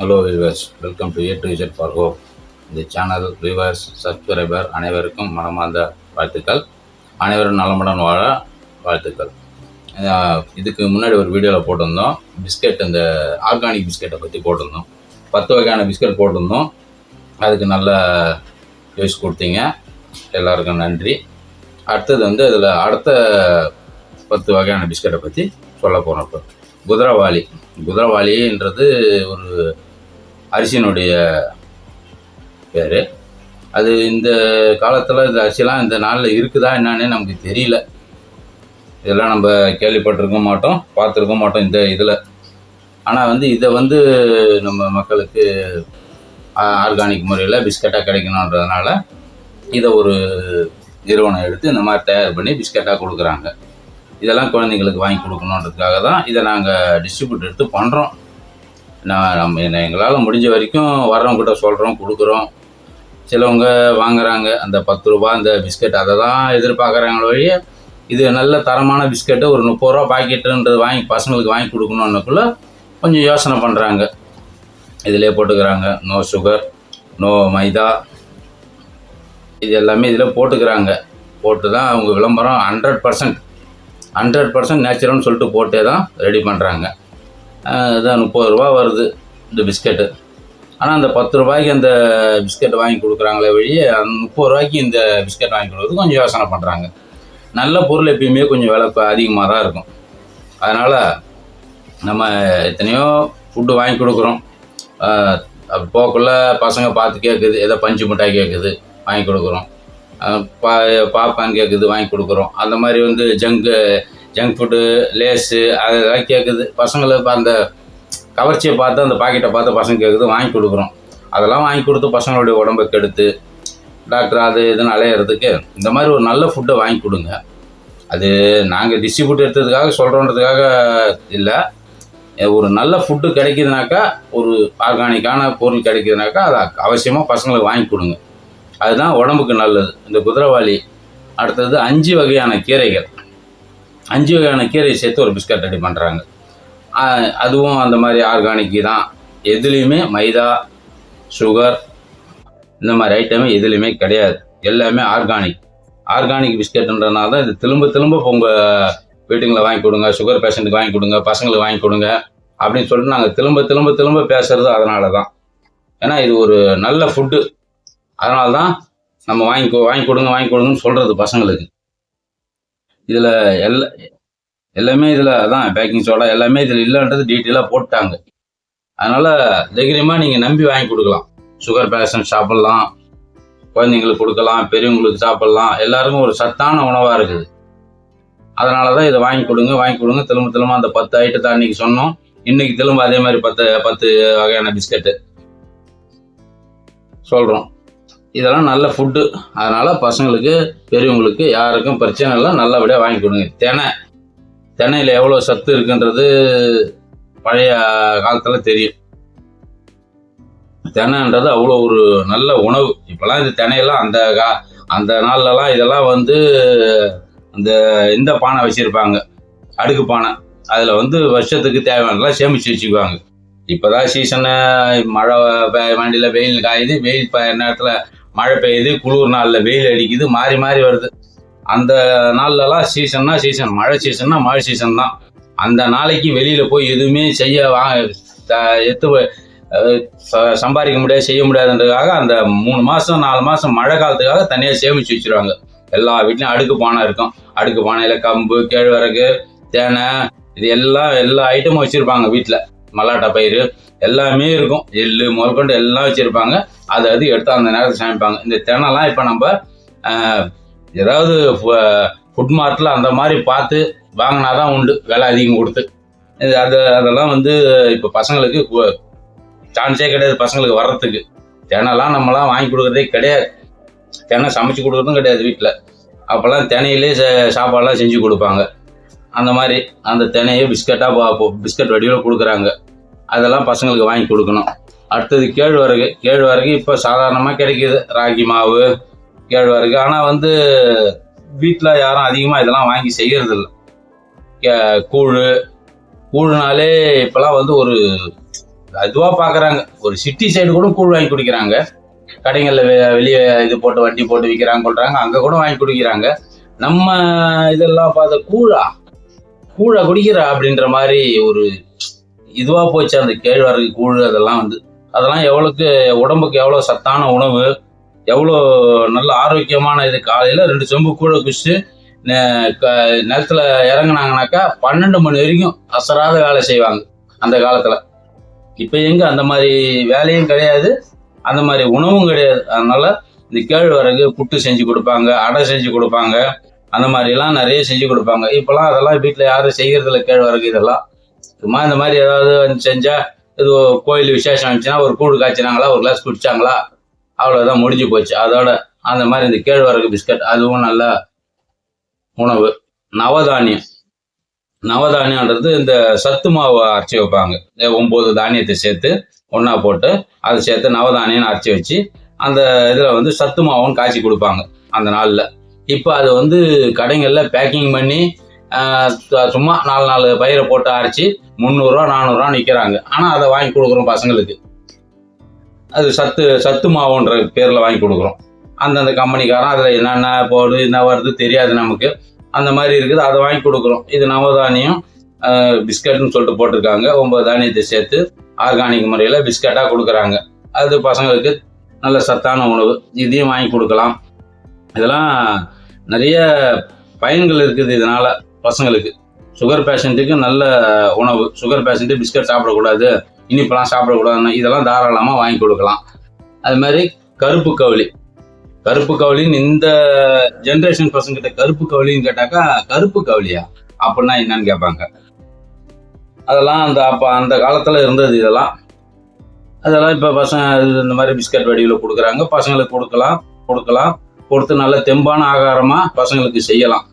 Hello viewers welcome to A to Z for hope இந்த channel viewers subscriber அனைவருக்கும் மனமார்ந்த வாழ்த்துக்கள். அனைவரும் நலமுடன் வாழ வாழ்த்துக்கள். இதுக்கு முன்னாடி ஒரு வீடியோவில் போட்டிருந்தோம். பிஸ்கெட் இந்த ஆர்கானிக் பிஸ்கெட்டை பற்றி போட்டிருந்தோம். பத்து வகையான பிஸ்கெட் போட்டிருந்தோம். அதுக்கு நல்ல யூஸ் கொடுத்தீங்க. எல்லாருக்கும் நன்றி. அடுத்தது வந்து அதில் அடுத்த பத்து வகையான பிஸ்கெட்டை பற்றி சொல்ல போகிறோம் இப்போ. குதிரவாளி குதிரவாளின்றது ஒரு அரிசியினுடைய பேர். அது இந்த காலத்தில் இந்த அரிசிலாம் இந்த நாளில் இருக்குதா என்னன்னு நமக்கு தெரியல. இதெல்லாம் நம்ம கேள்விப்பட்டிருக்க மாட்டோம் பார்த்துருக்க மாட்டோம் இந்த இதில். ஆனால் வந்து இதை வந்து நம்ம மக்களுக்கு ஆர்கானிக் முறையில் பிஸ்கட்டாக கிடைக்கணுன்றதுனால இதை ஒரு நிறுவனம் எடுத்து இந்த மாதிரி தயார் பண்ணி பிஸ்கட்டாக கொடுக்குறாங்க. இதெல்லாம் குழந்தைங்களுக்கு வாங்கி கொடுக்கணுன்றதுக்காக தான் இதை நாங்கள் டிஸ்ட்ரிபியூட் எடுத்து பண்ணுறோம் நான் நம்ம என்ன எங்களால் முடிஞ்ச வரைக்கும் வர்றவங்ககிட்ட சொல்கிறோம் கொடுக்குறோம். சிலவங்க வாங்குறாங்க அந்த பத்து ரூபா அந்த பிஸ்கட் அதை தான் எதிர்பார்க்குறாங்களோ வழிய இது நல்ல தரமான பிஸ்கட்டு ஒரு முப்பது ரூபா பாக்கெட்டுன்றது வாங்கி பசங்களுக்கு வாங்கி கொடுக்கணுன்னுக்குள்ளே கொஞ்சம் யோசனை பண்ணுறாங்க இதிலே போட்டுக்கிறாங்க. No sugar no maida. இது எல்லாமே இதில் போட்டுக்கிறாங்க. போட்டு தான் அவங்க விளம்பரம் ஹண்ட்ரட் பர்சன்ட் ஹண்ட்ரட் பர்சன்ட் நேச்சுரல்னு சொல்லிட்டு போட்டே தான் ரெடி பண்ணுறாங்க இதான் முப்பது ரூபா வருது இந்த பிஸ்கெட்டு. ஆனால் அந்த பத்து ரூபாய்க்கு அந்த பிஸ்கெட் வாங்கி கொடுக்குறாங்களே வழியே அந்த முப்பது ரூபாய்க்கு இந்த பிஸ்கெட் வாங்கி கொடுக்குறது கொஞ்சம் யோசனை பண்ணுறாங்க நல்ல பொருள் எப்பயுமே கொஞ்சம் விலை அதிகமாக தான் இருக்கும். அதனால் நம்ம எத்தனையோ ஃபுட்டு வாங்கி கொடுக்குறோம். அப்படி போக்குள்ள பசங்க பார்த்து கேட்குது ஏதோ பஞ்சு மிட்டாய் கேட்குது வாங்கி கொடுக்குறோம். பா பாப்கார்ன் கேட்குது வாங்கி கொடுக்குறோம். அந்த மாதிரி வந்து ஜங்கு ஜங்க் ஃபுட்டு லேஸு அதெல்லாம் கேட்குது பசங்களுக்கு அந்த கவர்ச்சியை பார்த்து அந்த பாக்கெட்டை பார்த்து பசங்க கேட்குது வாங்கி கொடுக்குறோம். அதெல்லாம் வாங்கி கொடுத்து பசங்களுடைய உடம்பை கெடுத்து டாக்டர் அது இதுன்னு அலையிறதுக்கு இந்த மாதிரி ஒரு நல்ல ஃபுட்டை வாங்கி கொடுங்க. அது நாங்கள் டிஸ்ட்ரிபியூட் எடுத்ததுக்காக சொல்கிறோன்றதுக்காக இல்லை. ஒரு நல்ல ஃபுட்டு கிடைக்குதுனாக்கா ஒரு ஆர்கானிக்கான பொருள் கிடைக்குதுனாக்கா அதை அவசியமாக பசங்களுக்கு வாங்கி கொடுங்க. அதுதான் உடம்புக்கு நல்லது. இந்த குதிரவாளி அடுத்தது அஞ்சு வகையான கீரைகள். அஞ்சு வகையான கீரையை சேர்த்து ஒரு பிஸ்கட் ரெடி பண்ணுறாங்க அதுவும் அந்த மாதிரி ஆர்கானிக் தான். எதுலேயுமே மைதா சுகர் இந்த மாதிரி ஐட்டமே எதுலேயுமே கிடையாது. எல்லாமே ஆர்கானிக் ஆர்கானிக் பிஸ்கட்டுன்றனால தான் இது திரும்ப திரும்ப உங்கள் வீட்டுங்களை வாங்கி கொடுங்க சுகர் பேஷண்ட்டுக்கு வாங்கி கொடுங்க பசங்களுக்கு வாங்கி கொடுங்க அப்படின்னு சொல்லிட்டு நாங்கள் திரும்ப திரும்ப திரும்ப பேசுகிறது அதனால தான். ஏன்னா இது ஒரு நல்ல ஃபுட்டு அதனால தான் நம்ம வாங்கி வாங்கி கொடுங்க வாங்கி கொடுங்கன்னு சொல்கிறது பசங்களுக்கு. இதில் எல்லா எல்லாமே இதில் அதான் பேக்கிங் சோடா எல்லாமே இதில் இல்லைன்றது டீட்டெயிலாக போட்டாங்க. அதனால் தைரியமாக நீங்கள் நம்பி வாங்கி கொடுக்கலாம். சுகர் பேஷண்ட் சாப்பிட்லாம். குழந்தைங்களுக்கு கொடுக்கலாம் பெரியவங்களுக்கு சாப்பிட்லாம். எல்லாருக்கும் ஒரு சத்தான உணவாக இருக்குது. அதனால தான் இதை வாங்கி கொடுங்க வாங்கி கொடுங்க. திரும்ப திரும்ப அந்த பத்து ஐட்டத்தை அன்னைக்கு சொன்னோம். இன்னைக்கு திரும்ப அதே மாதிரி பத்து பத்து வகையான பிஸ்கட்டு சொல்கிறோம் இதெல்லாம் நல்ல ஃபுட்டு அதனால் பசங்களுக்கு பெரியவங்களுக்கு யாருக்கும் பிரச்சனை இல்லை. நல்லபடியாக வாங்கி கொடுங்க. தினை. தினையில் எவ்வளோ சத்து இருக்குன்றது பழைய காலத்தில் தெரியும். தினைன்றது அவ்வளோ ஒரு நல்ல உணவு. இப்போலாம் இது தினையெல்லாம் அந்த கா அந்த நாள்லலாம் இதெல்லாம் வந்து அந்த இந்த பானை வச்சுருப்பாங்க. அடுக்கு பானை. அதில் வந்து வருஷத்துக்கு தேவையானதெல்லாம் சேமித்து வச்சுக்குவாங்க. இப்போதான் சீசனு மழை வண்டியில் வெயில் காயுது. வெயில் ப நேரத்தில் மழை பெய்யுது குளிர் நாளில் வெயில் அடிக்குது மாறி மாறி வருது. அந்த நாள்லலாம் சீசன்னா சீசன் மழை சீசன்னா மழை சீசன் தான். அந்த நாளைக்கு வெளியில் போய் எதுவுமே செய்ய வா எத்து ச- சம்பாதிக்க முடியாது செய்ய முடியாதுன்றதுக்காக அந்த மூணு மாதம் நாலு மாதம் மழை காலத்துக்காக தனியாக சேமித்து வச்சிருவாங்க. எல்லா வீட்லேயும் அடுக்கு பானை இருக்கும். அடுக்கு பானையில் கம்பு கேழ்வரகு தேனை இது எல்லாம் எல்லா ஐட்டமும் வச்சுருப்பாங்க வீட்டில் மல்லாட்டை பயிறு எல்லாமே இருக்கும். எள்ளு முதற்கொண்டு எல்லாம் வச்சுருப்பாங்க. அதை அது எடுத்து அந்த நேரத்தில் சமைப்பாங்க. இந்த தினைலாம் இப்போ நம்ம ஏதாவது ஃபுட் மார்ட்டில் அந்த மாதிரி பார்த்து வாங்கினா தான் உண்டு. விலை அதிகம் கொடுத்து. இது அது அதெல்லாம் வந்து இப்போ பசங்களுக்கு சான்ஸே கிடையாது பசங்களுக்கு வர்றதுக்கு. தினைலாம் நம்மலாம் வாங்கி கொடுக்குறதே கிடையாது. தினை சமைச்சு கொடுக்குறதும் கிடையாது வீட்டில் அப்போல்லாம் தினையிலே ச- சாப்பாடெல்லாம் செஞ்சு கொடுப்பாங்க. அந்த மாதிரி அந்த தினையை பிஸ்கட்டாக பிஸ்கட் வடிவில் கொடுக்குறாங்க. அதெல்லாம் பசங்களுக்கு வாங்கி கொடுக்கணும். அடுத்தது கேழ்வரகு. கேழ்வரகு இப்போ சாதாரணமாக கிடைக்கிது. ராகி மாவு கேழ்வரகு. ஆனால் வந்து வீட்டில் யாரும் அதிகமாக இதெல்லாம் வாங்கி செய்கிறதில்ல கே கூழ். கூழ்னாலே இப்போலாம் வந்து ஒரு அதுவாக பார்க்குறாங்க ஒரு சிட்டி சைடு கூட கூழ் வாங்கி குடிக்கிறாங்க. கடைகளில் வெளியே இது போட்டு வண்டி போட்டு விற்கிறாங்க சொல்கிறாங்க அங்கே கூட வாங்கி குடிக்கிறாங்க. நம்ம இதெல்லாம் பார்த்த கூழா. கூழா குடிக்கிறா அப்படின்ற மாதிரி ஒரு இதுவாக போச்சு. அந்த கேழ்வரகு கூழ் அதெல்லாம் வந்து அதெல்லாம் எவ்வளோக்கு உடம்புக்கு எவ்வளோ சத்தான உணவு எவ்வளோ நல்ல ஆரோக்கியமான இது காலையில் ரெண்டு சொம்பு கூட குடிச்சிட்டு நேரத்தில் க- நிலத்துல இறங்குனாங்கனாக்கா பன்னெண்டு மணி வரைக்கும் அசராத வேலை செய்வாங்க அந்த காலத்தில். இப்போ எங்கே அந்த மாதிரி வேலையும் கிடையாது அந்த மாதிரி உணவும் கிடையாது. அதனால் இந்த கேழ்வரகு புட்டு செஞ்சு கொடுப்பாங்க அடை செஞ்சு கொடுப்பாங்க அந்த மாதிரிலாம் நிறைய செஞ்சு கொடுப்பாங்க. இப்போலாம் அதெல்லாம் வீட்டில் யாரும் செய்கிறதில்ல கேழ்வரகு இதெல்லாம். சும்மா இந்த மாதிரி ஏதாவது வந்து செஞ்சால் இது கோயில் விசேஷம் இருந்துச்சுன்னா ஒரு கூடு காய்ச்சினாங்களா ஒரு கிளாஸ் குடிச்சாங்களா அவ்வளோதான் முடிஞ்சு போச்சு. அதோட அந்த மாதிரி இந்த கேழ்வரகு பிஸ்கட் அதுவும் நல்ல உணவு. நவதானியம். நவதானியன்றது இந்த சத்து மாவு அரைச்சி வைப்பாங்க. ஒம்பது தானியத்தை சேர்த்து ஒன்றா போட்டு அதை சேர்த்து நவதானியம் அரைச்சி வச்சு அந்த இதில் வந்து சத்து மாவும் காய்ச்சி கொடுப்பாங்க அந்த நாளில். இப்போ அது வந்து கடைகளில் பேக்கிங் பண்ணி சும்மா நாலு நாலு பயிரை போட்டு அரைச்சி முந்நூறுரூவா நானூறுரூவா நிற்கிறாங்க ஆனால் அதை வாங்கி கொடுக்குறோம் பசங்களுக்கு. அது சத்து சத்து மாவுன்ற பேரில் வாங்கி கொடுக்குறோம். அந்தந்த கம்பெனிக்காரன் அதில் என்னென்ன போடு என்ன வருது தெரியாது நமக்கு. அந்த மாதிரி இருக்குது அதை வாங்கி கொடுக்குறோம். இது நவதானியம் பிஸ்கட்னு சொல்லிட்டு போட்டிருக்காங்க. ஒன்பது தானியத்தை சேர்த்து ஆர்கானிக் முறையில் பிஸ்கட்டாக கொடுக்குறாங்க. அது பசங்களுக்கு நல்ல சத்தான உணவு. இதையும் வாங்கி கொடுக்கலாம். இதெல்லாம் நிறைய பயன்கள் இருக்குது இதனால். பசங்களுக்கு. சுகர் பேஷண்ட்டுக்கு நல்ல உணவு. சுகர் பேஷண்ட்டு பிஸ்கட் சாப்பிடக்கூடாது. இனிப்பெல்லாம் சாப்பிடக்கூடாதுன்னு இதெல்லாம் தாராளமாக வாங்கி கொடுக்கலாம். அது மாதிரி கருப்பு கவுளி. கருப்பு கவுளின்னு இந்த ஜென்ரேஷன் பசங்கிட்ட கருப்பு கவுளின்னு கேட்டாக்கா கருப்பு கவுளியா? அப்படின்னா என்னன்னு கேட்பாங்க. அதெல்லாம் அந்த அப்போ அந்த காலத்தில் இருந்தது இதெல்லாம். அதெல்லாம் இப்போ பசங்க இது இந்த மாதிரி பிஸ்கட் வடிவில் கொடுக்குறாங்க. பசங்களுக்கு கொடுக்கலாம் கொடுக்கலாம். கொடுத்து நல்ல தெம்பான ஆகாரமாக பசங்களுக்கு செய்யலாம்.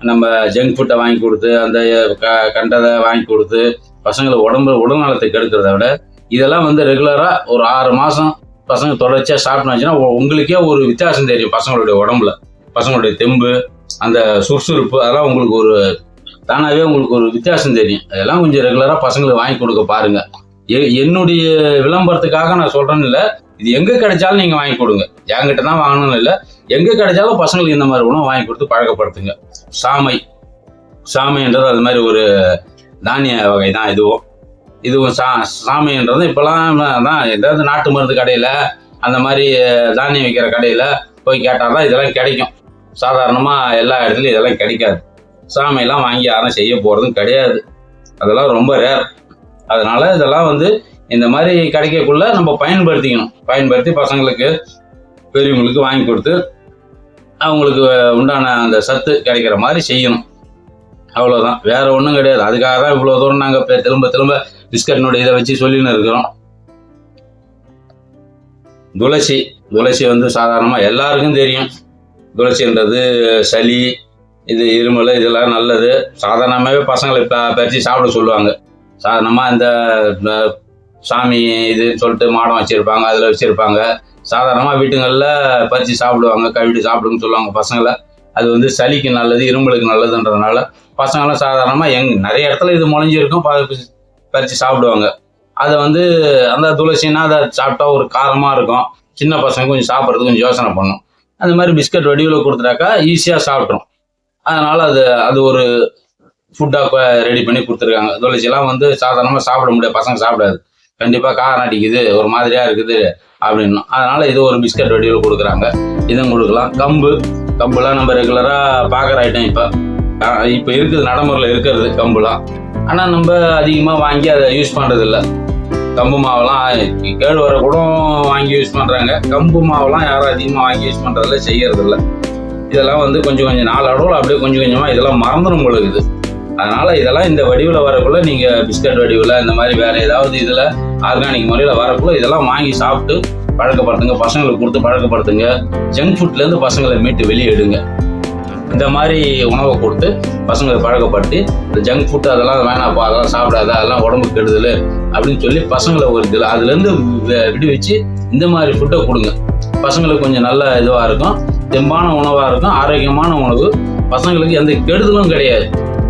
நம்ம ஜங்க் ஃபுட்டை வாங்கி கொடுத்து அந்த க கண்டதை வாங்கி கொடுத்து பசங்களை உடம்பு உடல் நலத்தை கெடுக்கிறத விட இதெல்லாம் வந்து ரெகுலராக ஒரு ஆறு மாதம் பசங்க தொடர்ச்சியாக சாப்பிட்டுச்சுன்னா உங்களுக்கே ஒரு வித்தியாசம் தெரியும் பசங்களுடைய உடம்புல. பசங்களுடைய தெம்பு அந்த சுறுசுறுப்பு அதெல்லாம் உங்களுக்கு ஒரு தானாகவே உங்களுக்கு ஒரு வித்தியாசம் தெரியும். அதெல்லாம் கொஞ்சம் ரெகுலராக பசங்களுக்கு வாங்கி கொடுக்க பாருங்க. எ- என்னுடைய விளம்பரத்துக்காக நான் சொல்கிறேன்னு இல்லை இது எங்கே கிடைச்சாலும் நீங்கள் வாங்கி கொடுங்க. என்கிட்ட தான் வாங்கணும்னு இல்லை எங்கே கிடைச்சாலும் பசங்களுக்கு இந்த மாதிரி உணவு வாங்கி கொடுத்து பழக்கப்படுத்துங்க. சாமை. சாமைன்றது அது மாதிரி ஒரு தானிய வகை தான் இதுவும். இதுவும் சா சாமைன்றது இப்போலாம் தான் ஏதாவது நாட்டு மருந்து கடையில் அந்த மாதிரி தானியம் விற்கிற கடையில் போய் கேட்டால் தான் இதெல்லாம் கிடைக்கும். சாதாரணமாக எல்லா இடத்துலையும் இதெல்லாம் கிடைக்காது. சாமையெல்லாம் வாங்கி யாரும் செய்ய போகிறதும் கிடையாது. அதெல்லாம் ரொம்ப ரேர் அதனால இதெல்லாம் வந்து இந்த மாதிரி கிடைக்கக்குள்ள நம்ம பயன்படுத்திக்கணும். பயன்படுத்தி பசங்களுக்கு பெரியவங்களுக்கு வாங்கி கொடுத்து அவங்களுக்கு உண்டான அந்த சத்து கிடைக்கிற மாதிரி செய்யணும். அவ்வளோதான் வேற ஒன்றும் கிடையாது. அதுக்காக தான் இவ்வளோ தூரம் நாங்கள் திரும்ப திரும்ப பிஸ்கட்னுடைய இதை வச்சு சொல்லின்னு இருக்கிறோம். துளசி துளசி வந்து சாதாரணமாக எல்லாருக்கும் தெரியும். துளசின்றது சளி இது இருமல் இதெல்லாம் நல்லது. சாதாரணமாகவே பசங்களை இப்போ பறித்து சாப்பிட சொல்லுவாங்க. சாதாரணமாக இந்த சாமி இதுன்னு சொல்லிட்டு மாடம் வச்சுருப்பாங்க அதில் வச்சுருப்பாங்க. சாதாரணமாக வீட்டுங்களில் பறித்து சாப்பிடுவாங்க கழுவிட்டு சாப்பிடுன்னு சொல்லுவாங்க பசங்களை. அது வந்து சளிக்கு நல்லது இரும்பலுக்கு நல்லதுன்றதுனால பசங்களாம் சாதாரணமாக எங் நிறைய இடத்துல இது முளைஞ்சிருக்கும் பறித்து சாப்பிடுவாங்க. அதை வந்து அந்த துளசின்னா அதை சாப்பிட்டா ஒரு காரமாக இருக்கும். சின்ன பசங்க கொஞ்சம் சாப்பிட்றதுக்கு கொஞ்சம் யோசனை பண்ணும். அந்த மாதிரி பிஸ்கட் வடிவில் கொடுத்துட்டாக்கா ஈஸியாக சாப்பிட்ரும் அதனால் அது அது ஒரு ஃபுட்டாக ரெடி பண்ணி கொடுத்துருக்காங்க. துளசிலாம் வந்து சாதாரணமாக சாப்பிட முடியாது பசங்க சாப்பிடாது. கண்டிப்பாக காரம் அடிக்குது ஒரு மாதிரியாக இருக்குது அப்படின்னும் அதனால் இது ஒரு பிஸ்கட் வடிவில் கொடுக்குறாங்க. இதுவும் கொடுக்கலாம். கம்பு கம்புலாம் நம்ம ரெகுலராக பார்க்குற ஐட்டம் இப்போ. இப்போ இருக்குது நடைமுறையில் இருக்கிறது கம்புலாம். ஆனால் நம்ம அதிகமாக வாங்கி அதை யூஸ் பண்ணுறதில்ல கம்பு மாவெல்லாம் கேழ்வரை கூட வாங்கி யூஸ் பண்ணுறாங்க கம்பு மாவெல்லாம் யாரும் அதிகமாக வாங்கி யூஸ் பண்ணுறதில்ல செய்யறதில்ல. இதெல்லாம் வந்து கொஞ்சம் கொஞ்சம் நாளடவில் அப்படியே கொஞ்சம் கொஞ்சமாக இதெல்லாம் மறந்துடும் பொழுது அதனால் அதனால இதெல்லாம் இந்த வடிவில் வரக்குள்ள நீங்கள் பிஸ்கட் வடிவில் இந்த மாதிரி வேற ஏதாவது இதில் ஆர்கானிக் முறையில் வரக்குள்ள இதெல்லாம் வாங்கி சாப்பிட்டு பழக்கப்படுத்துங்க பசங்களுக்கு கொடுத்து பழக்கப்படுத்துங்க. ஜங்க் ஃபுட்லேருந்து பசங்களை மீட்டு வெளியே எடுங்க. இந்த மாதிரி உணவை கொடுத்து பசங்களை பழக்கப்படுத்தி இந்த ஜங்க் ஃபுட் அதெல்லாம் வேணாப்பா அதெல்லாம் சாப்பிடாத அதெல்லாம் உடம்புக்கு கெடுதல் அப்படின்னு சொல்லி பசங்களை ஒரு இதில் அதுலேருந்து விடுவிச்சு இந்த மாதிரி ஃபுட்டை கொடுங்க. பசங்களுக்கு கொஞ்சம் நல்ல இதுவாக இருக்கும் தெம்பான உணவாக இருக்கும் ஆரோக்கியமான உணவு. பசங்களுக்கு எந்த கெடுதலும் கிடையாது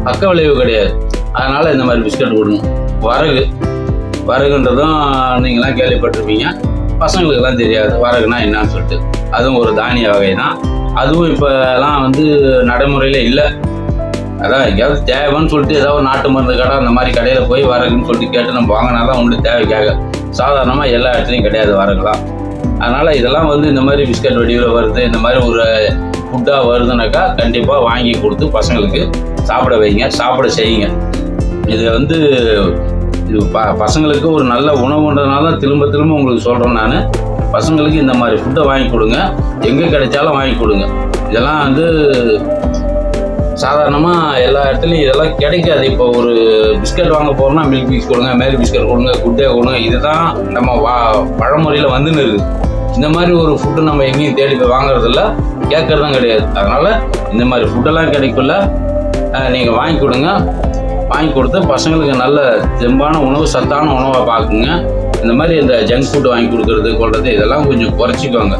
பக்க விளைவு கிடையாது. அதனால இந்த மாதிரி பிஸ்கட் கொடுங்க. வரகு வரகுன்றதும் நீங்களாம் கேள்விப்பட்டிருப்பீங்க. பசங்களுக்கெல்லாம் தெரியாது வரகுனா என்னன்னு சொல்லிட்டு. அதுவும் ஒரு தானிய வகை தான் அதுவும் இப்போலாம் வந்து நடைமுறையில் இல்லை. அதான் எங்கேயாவது தேவைன்னு சொல்லிட்டு ஏதாவது நாட்டு மருந்து கடை அந்த மாதிரி கடையில் போய் வரகுன்னு சொல்லிட்டு கேட்டு நம்ம வாங்கினா தான் தேவைக்காக. சாதாரணமாக எல்லா இடத்துலையும் கிடையாது வரகுலாம். அதனால் இதெல்லாம் வந்து இந்த மாதிரி பிஸ்கட் வடிவில் வருது இந்த மாதிரி ஒரு ஃபுட்டாக வருதுனாக்கா கண்டிப்பாக வாங்கி கொடுத்து பசங்களுக்கு சாப்பிட வைங்க சாப்பிட செய்யுங்க. இது வந்து இது ப பசங்களுக்கு ஒரு நல்ல உணவுன்றதுனால தான் திரும்ப திரும்ப உங்களுக்கு சொல்கிறேன் நான். பசங்களுக்கு இந்த மாதிரி ஃபுட்டை வாங்கி கொடுங்க. எங்கே கிடைச்சாலும் வாங்கி கொடுங்க. இதெல்லாம் வந்து சாதாரணமாக எல்லா இடத்துலையும் இதெல்லாம் கிடைக்காது. இப்போ ஒரு பிஸ்கட் வாங்க போகிறோம்னா மில்க் பிக்ஸ் கொடுங்க மேரி பிஸ்கட் கொடுங்க குட்டே கொடுங்க. இதுதான் நம்ம வா பழமொழியில் வந்துன்னு இருக்குது. இந்த மாதிரி ஒரு ஃபுட்டு நம்ம எங்கேயும் தேடி போய் வாங்குறதில்ல. கேட்கறதும் கிடையாது. அதனால் இந்த மாதிரி ஃபுட்டெல்லாம் கிடைக்குள்ள நீங்கள் வாங்கி கொடுங்க. வாங்கி கொடுத்து பசங்களுக்கு நல்ல தெம்பான உணவு சத்தான உணவாக பார்க்குங்க. இந்த மாதிரி இந்த ஜங்க் ஃபுட் வாங்கி கொடுக்கறது கொள்வது இதெல்லாம் கொஞ்சம் குறைச்சிக்கோங்க.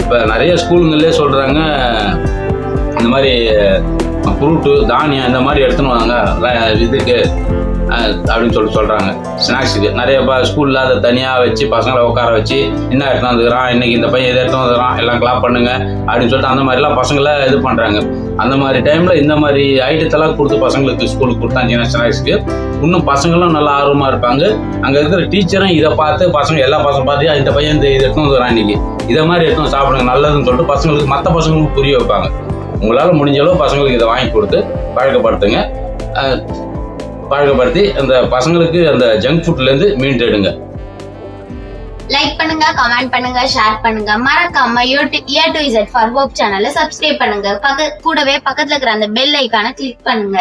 இப்போ நிறைய ஸ்கூலுங்களே சொல்கிறாங்க இந்த மாதிரி ஃப்ரூட்டு தானியம் இந்த மாதிரி எடுத்துன்னு வாங்க. இதுக்கு அப்படின்னு சொல்லி சொல்கிறாங்க ஸ்நாக்ஸுக்கு நிறைய ப ஸ்கூலில் அதை தனியாக வச்சு பசங்களை உட்கார வச்சு என்ன எடுத்து வந்துக்கிறான் இன்றைக்கி இந்த பையன் இதை எடுத்து வந்துக்கிறான் எல்லாம் கிளாப் பண்ணுங்க அப்படின்னு சொல்லிட்டு அந்த மாதிரிலாம் பசங்களை இது பண்ணுறாங்க அந்த மாதிரி டைமில் இந்த மாதிரி ஐட்டத்தெல்லாம் கொடுத்து பசங்களுக்கு ஸ்கூலுக்கு கொடுத்தாங்கன்னா ஸ்நாக்ஸுக்கு இன்னும் பசங்களும் நல்லா ஆர்வமாக இருப்பாங்க. அங்கே இருக்கிற டீச்சரும் இதை பார்த்து பசங்க எல்லா பசங்க பார்த்து இந்த பையன் இந்த இதை எடுத்து வந்துக்கிறான் இன்றைக்கி இதை மாதிரி எடுத்து சாப்பிடுங்க நல்லதுன்னு சொல்லிட்டு பசங்களுக்கு மற்ற பசங்களுக்கும் புரிய வைப்பாங்க. உங்களால் முடிஞ்ச அளவு பசங்களுக்கு இதை வாங்கி கொடுத்து பழக்கப்படுத்துங்க. பழக்கப்படுத்தி அந்த பசங்களுக்கு அந்த ஜங்க் ஃபுட்லேருந்து மீண்டெடுங்க லைக் பண்ணுங்க கமெண்ட் பண்ணுங்க ஷேர் பண்ணுங்க. மறக்காம A to Z for hope சேனலை சப்ஸ்கிரைப் பண்ணுங்க. பக்க கூடவே பக்கத்துல இருக்கிற அந்த பெல் ஐக்கான கிளிக் பண்ணுங்க.